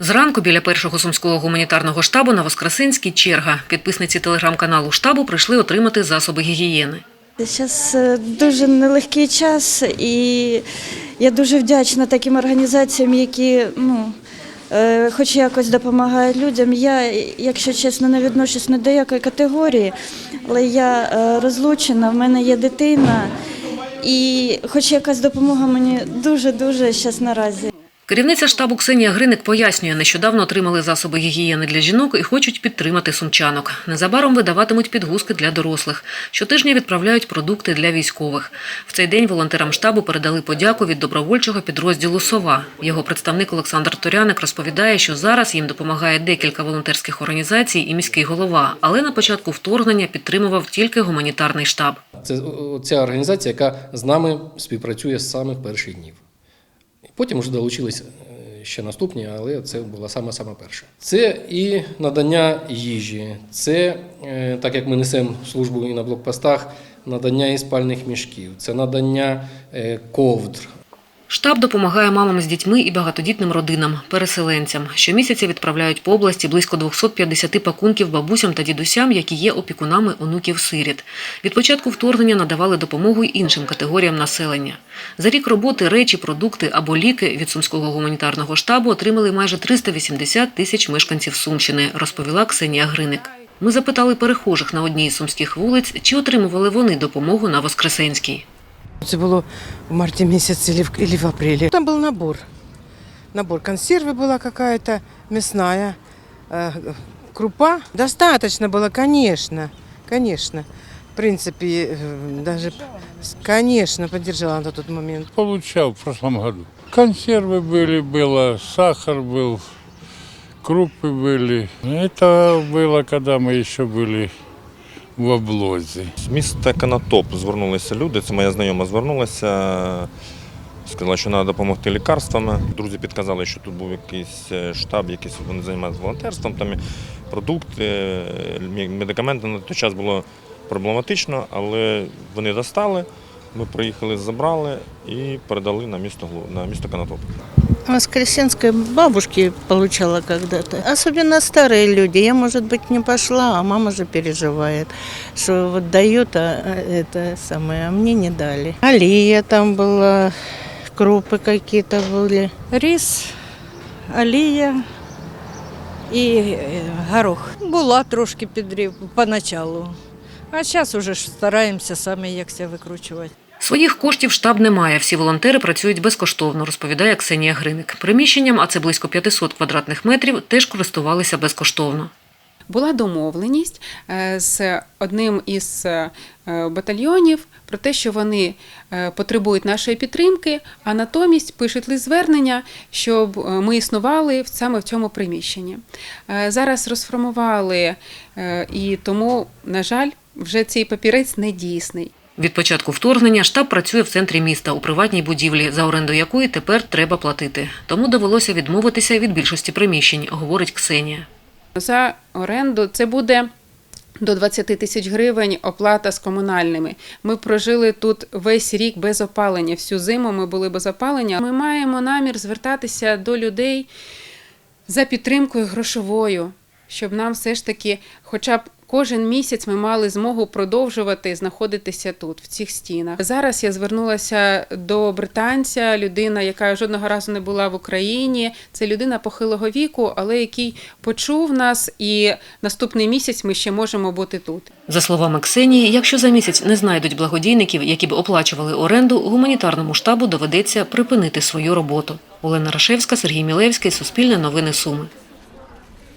Зранку біля першого сумського гуманітарного штабу на Воскресенській черга. Підписниці телеграм-каналу штабу прийшли отримати засоби гігієни. Зараз дуже нелегкий час, і я дуже вдячна таким організаціям, які ну, е, хоч якось допомагають людям. Я, якщо чесно, не відношусь ні до якої категорії, але я е, розлучена, в мене є дитина, і хоч якась допомога мені дуже-дуже зараз наразі. Керівниця штабу Ксенія Гриник пояснює, нещодавно отримали засоби гігієни для жінок і хочуть підтримати сумчанок. Незабаром видаватимуть підгузки для дорослих. Щотижня відправляють продукти для військових. В цей день волонтерам штабу передали подяку від добровольчого підрозділу Сова. Його представник Олександр Торяник розповідає, що зараз їм допомагає декілька волонтерських організацій і міський голова, але на початку вторгнення підтримував тільки гуманітарний штаб. Це ця організація, яка з нами співпрацює з самих перших днів. Потім вже долучились е, ще наступні, але це була саме саме перша. Це і надання їжі, це е, так як ми несемо службу і на блокпостах, надання і спальних мішків, це надання е, ковдр, Штаб допомагає мамам з дітьми і багатодітним родинам, переселенцям. Щомісяця відправляють по області близько 250 пакунків бабусям та дідусям, які є опікунами онуків-сиріт. Від початку вторгнення надавали допомогу й іншим категоріям населення. За рік роботи речі, продукти або ліки від Сумського гуманітарного штабу отримали майже 380 тисяч мешканців Сумщини, розповіла Ксенія Гриник. Ми запитали перехожих на одній із сумських вулиць, чи отримували вони допомогу на Воскресенській. Це було в марті місяці или в, или в апреле. Там был набор. Набор консервы была какая-то мясная, э, крупа. Достаточно было, конечно, конечно. В принципе, э, даже, конечно, поддержала на тот момент. Получал в прошлом году. Консервы были, было, сахар был, крупы были. Это было, когда мы еще были в облозе. З міста Канатоп звернулися люди. Це моя знайома звернулася. Сказала, що треба допомогти лікарствами. Друзі підказали, що тут був якийсь е, штаб, якийсь вони займаються волонтерством, там продукти, е, медикаменти на той час було проблематично, але вони достали. Ми приїхали, забрали і передали на місто на місто Канатоп. Воскресенской бабушки получала когда-то. Особенно старые люди. Я, может быть, не пошла, а мама же переживает, что вот дают, а а это самое, а мне не дали. Алия там была, крупы какие-то были. Рис, олія і е, горох. Була трошки підрив поначалу. А зараз вже ж стараємося самі як себе викручувати. Своїх коштів штаб не має. Всі волонтери працюють безкоштовно, розповідає Ксенія Гриник. Приміщенням, а це близько 500 квадратних метрів, теж користувалися безкоштовно. була домовленість е, з одним із е, батальйонів про те, що вони е, потребують нашої підтримки, а натомість пишуть лист звернення, щоб ми існували саме в цьому приміщенні. Зараз розформували, і тому, на жаль, вже цей папірець не дійсний. Від початку вторгнення штаб працює в центрі міста у приватній будівлі, за оренду якої тепер треба платити. Тому довелося відмовитися від більшості приміщень, говорить Ксенія. За оренду це буде до 20 тисяч гривень оплата з комунальними. Ми прожили тут весь рік без опалення. Всю зиму ми були без опалення. Ми маємо намір звертатися до людей за підтримкою грошовою, щоб нам все ж таки, хоча б кожен місяць ми мали змогу продовжувати знаходитися тут, в цих стінах. Зараз я звернулася до британця, людина, яка жодного разу не була в Україні. Це людина похилого віку, але який почув нас, і наступний місяць ми ще можемо бути тут. За словами Ксенії, якщо за місяць не знайдуть благодійників, які б оплачували оренду, гуманітарному штабу доведеться припинити свою роботу. Олена Рашевська, Сергій Мілевський, Суспільне новини Суми.